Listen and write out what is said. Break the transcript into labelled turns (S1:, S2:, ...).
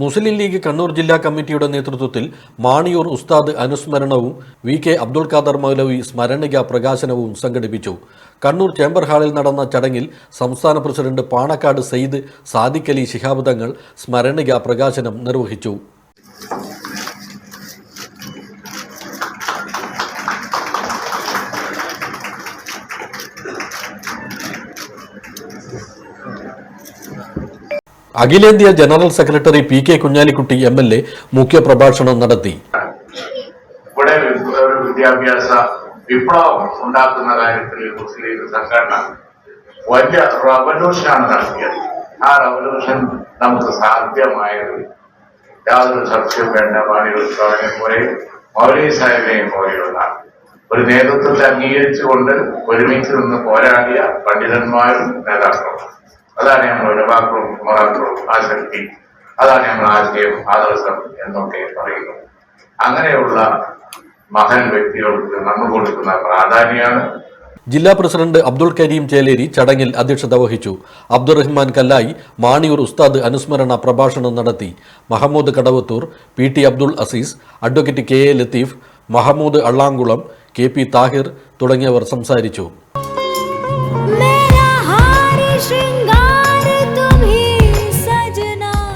S1: മുസ്ലിം league Kannur ജില്ലാ കമ്മിറ്റിയുടെ നേതൃത്വത്തിൽ മാണിയൂർ ഉസ്താദ് അനുസ്മരണവും വി കെ അബ്ദുൾ ഖാദർ മൗലവി സ്മരണിക പ്രകാശനവും സംഘടിപ്പിച്ചു. കണ്ണൂർ ചേംബർ ഹാളിൽ നടന്ന ചടങ്ങിൽ സംസ്ഥാന പ്രസിഡന്റ് പാണക്കാട് സയ്യിദ് സാദിഖലി ശിഹാബ് തങ്ങൾ സ്മരണിക പ്രകാശനം നിർവഹിച്ചു. അഖിലേന്ത്യാ general secretary P K Kunhalikutty M L A മുഖ്യപ്രഭാഷണം നടത്തി.
S2: ഇവിടെ വിദ്യാഭ്യാസ വിപ്ലവം ഉണ്ടാക്കുന്ന കാര്യത്തിൽ മുസ്ലിം സംഘടന വലിയ റവല്യൂഷനാണ് നടത്തിയത്. ആ റവല്യൂഷൻ നമുക്ക് സാധ്യമായത് യാതൊരു സംശയം വേണ്ട വാണിജ്യോത്സവനെ പോലെയും മൗലീ സാഹിബിനെയും പോലെയുള്ള ഒരു നേതൃത്വത്തെ അംഗീകരിച്ചുകൊണ്ട് ഒരുമിച്ച് നിന്ന് പോരാടിയ പണ്ഡിതന്മാരും നേതാക്കളും. ഉലവാക്കളും ആ ശക്തി അതാണ് ഞങ്ങൾ ആശയം ആദർശം എന്നൊക്കെ പറയുന്നു. അങ്ങനെയുള്ള മഹൻ വ്യക്തികൾക്ക് നമ്മൾ കൊടുക്കുന്ന പ്രാധാന്യമാണ്
S1: ജില്ലാ പ്രസിഡന്റ് അബ്ദുൾ കരീം ചേലേരി ചടങ്ങിൽ അധ്യക്ഷത വഹിച്ചു. അബ്ദുറഹ്മാൻ കല്ലായി മാണിയൂർ ഉസ്താദ് അനുസ്മരണ പ്രഭാഷണം നടത്തി. Mahmood Kadavathur P T Abdul Azeez advocate K A Latheef Mahmood Allamkulam K P Thahir തുടങ്ങിയവർ സംസാരിച്ചു.